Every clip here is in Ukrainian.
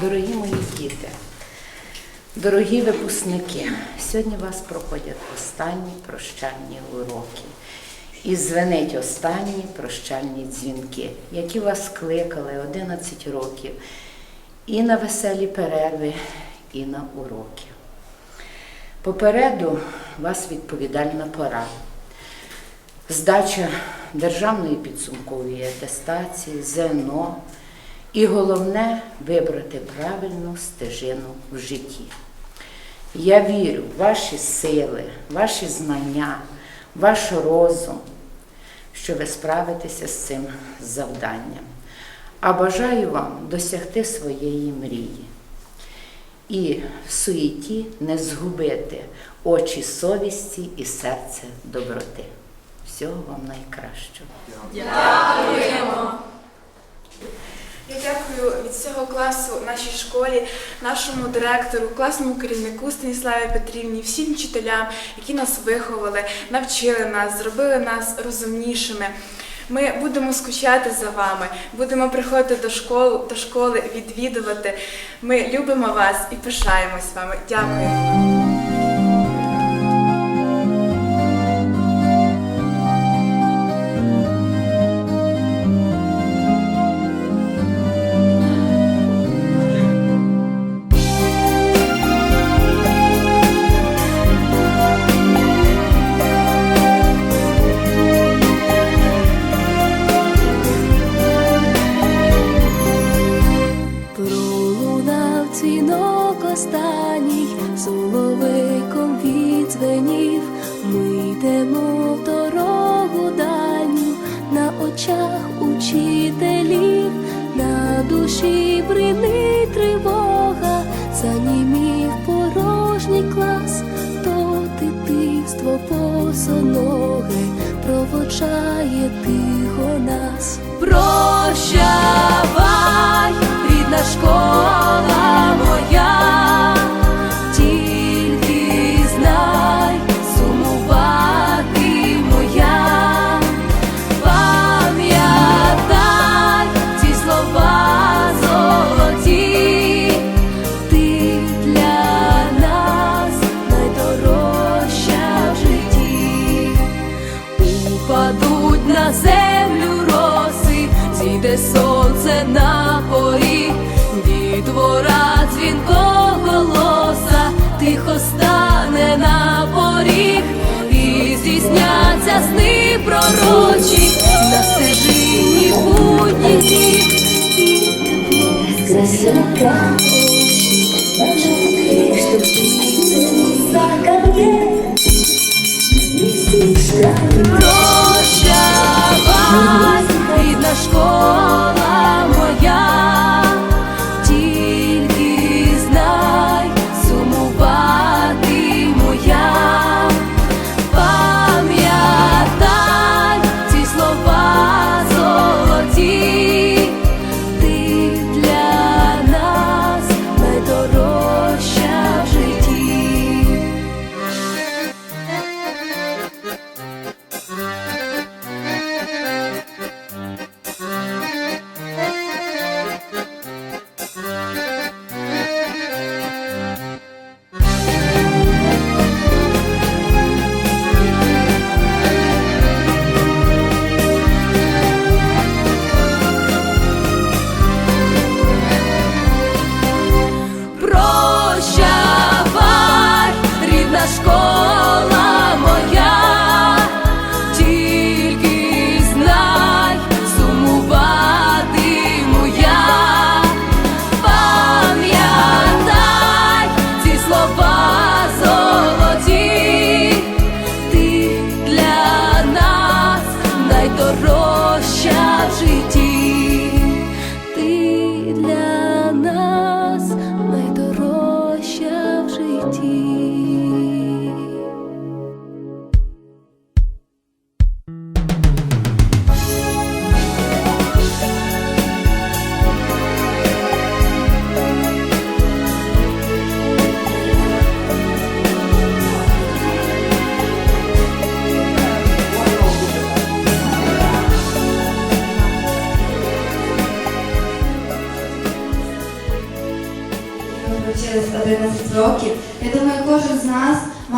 Дорогі мої діти, дорогі випускники, сьогодні вас проходять останні прощальні уроки. І звенить останні прощальні дзвінки, які вас кликали 11 років і на веселі перерви, і на уроки. Попереду вас відповідальна пора. Здача державної підсумкової атестації, ЗНО і головне вибрати правильну стежину в житті. Я вірю в ваші сили, ваші знання, ваш розум, що ви справитеся з цим завданням. А бажаю вам досягти своєї мрії і в суєті не згубити очі совісті і серце доброти. Всього вам найкращого. Дякую цього класу нашій школі, нашому директору, класному керівнику Станіславі Петрівні, всім вчителям, які нас виховали, навчили нас, зробили нас розумнішими. Ми будемо скучати за вами, будемо приходити до школи, до школи, відвідувати. Ми любимо вас і пишаємось вами. Дякую. Душі бринить тривога, занімів порожній клас, то дитинство босоноге проводжає тихо нас. Прощавай, тепло засяка очі, що вчиться ко мне. Прощавай,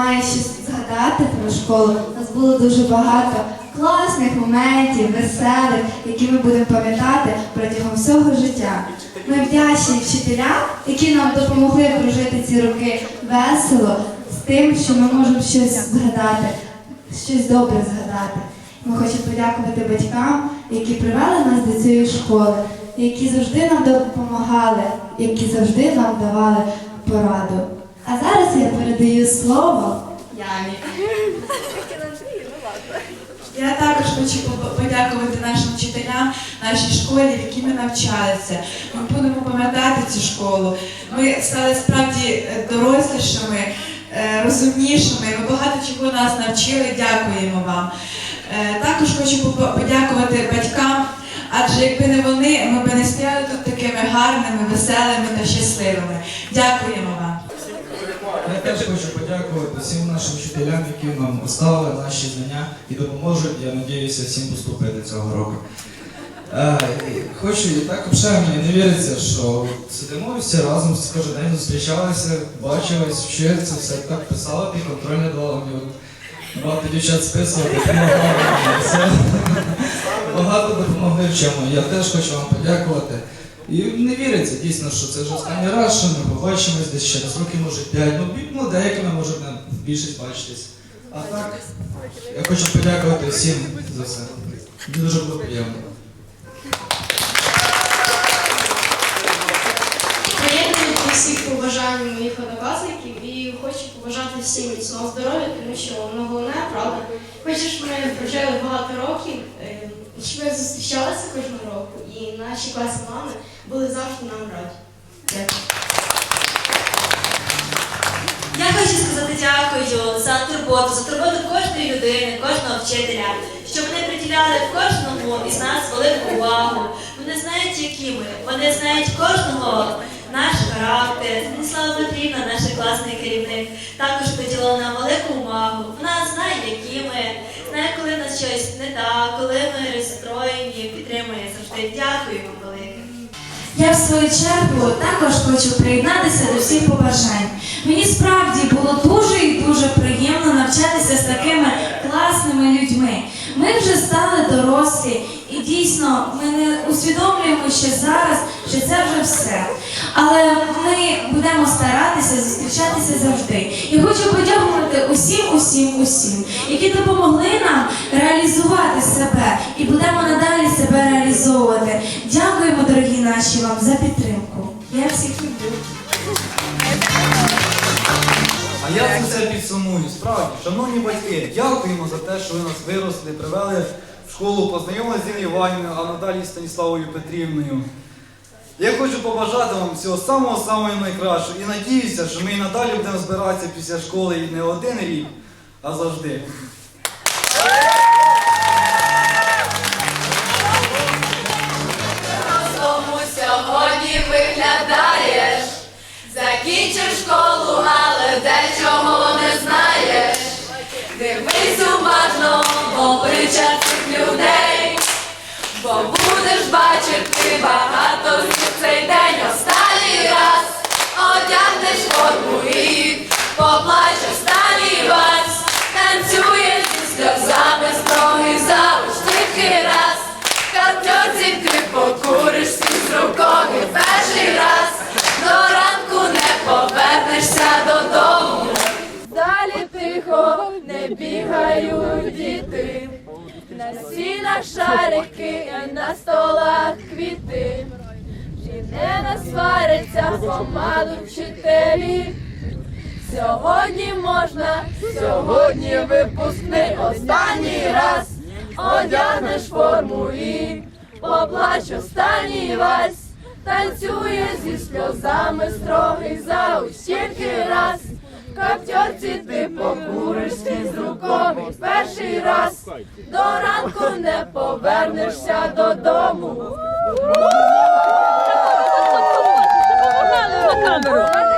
має щось згадати про школу. У нас було дуже багато класних моментів, веселих, які ми будемо пам'ятати протягом всього життя. Ми вдячні вчителям, які нам допомогли прожити ці роки весело, з тим, що ми можемо щось згадати, щось добре згадати. Ми хочемо подякувати батькам, які привели нас до цієї школи, які завжди нам допомагали, які завжди нам давали пораду. А зараз я передаю слово Ямі. Я також хочу по- подякувати нашим вчителям, нашій школі, в якій ми навчалися. Ми будемо пам'ятати цю школу. Ми стали справді е, дорослішими, е, розумнішими. Ви багато чого нас навчили. Дякуємо вам. Е, Також хочу подякувати батькам, адже якби не вони, ми б не стояли тут такими гарними, веселими та щасливими. Дякуємо вам. Я теж хочу подякувати всім нашим вчителям, які нам оставили наші знання і допоможуть, я надіюся, всім поступити цього року. Е, хочу і так взагалі мені не віриться, що сидимо всі разом, кожен день зустрічалися, бачились, вчилися, все так писали, і контрольне давали мені. Багато дівчат списувати, все. Багато допомогли в чому. Я теж хочу вам подякувати. І не віриться дійсно, що це вже останній раз, ми побачимось десь через роки, може 5, ну, ну деякими може не більшість бачитись. А так, я хочу подякувати всім за все. Мені дуже було приємно. Приєдную всіх побажань моїх однокласників і хочу побажати всім міцного здоров'я, тому що воно головне, правда. Щоб ми прожили багато років, е, щоб ми зустрічалися кожного року і наші класні мами були завжди нам раді. Я хочу сказати дякую за турботу, за турботу кожної людини, кожного вчителя, що вони приділяли кожному із нас велику увагу. Вони знають, які ми, вони знають кожного наш характер. Станіслава Петрівна, наш класний керівник, також приділила нам велику увагу. Вона знає, які ми, знає, коли нас щось не так, коли ми розстроєні, підтримує завжди. Дякую вам. Я в свою чергу також хочу приєднатися до всіх побажань. Мені справді було дуже і дуже приємно навчатися з такими класними людьми. Ми вже стали дорослі, і дійсно ми не усвідомлюємо ще зараз, що це вже все. Але ми будемо старатися зустрічатися завжди. І хочу подякувати усім, усім, усім, які допомогли нам реалізувати себе і будемо надалі себе реалізовувати. Дякуємо, дорогі наші, вам за підтримку. Я всіх люблю. А я це все підсумую. Справді, шановні батьки, дякуємо за те, що ви нас виросли, привели в школу, познайомилися з Інною Іванівною, а надалі Станіславою Петрівною. Я хочу побажати вам всього самого самого найкращого і надіюся, що ми і надалі будемо збиратися після школи не один рік, а завжди. Школу, те, чого не знаєш. Дивись уважно в обличчя цих людей, бо будеш бачити багато з цей день останній раз. Одягнеш форму і поплач останній раз, танцюєш зі сльозами бігають діти, на стінах шарики, на столах квіти. Чи не насваряться помаду вчителі? Сьогодні можна, сьогодні випускний останній раз. Одягнеш форму і поплач останній вальс. Танцює зі сльозами строгий зауч тільки раз. Каптьорці ти покуриш з руками перший раз. До ранку не повернешся додому. на камеру.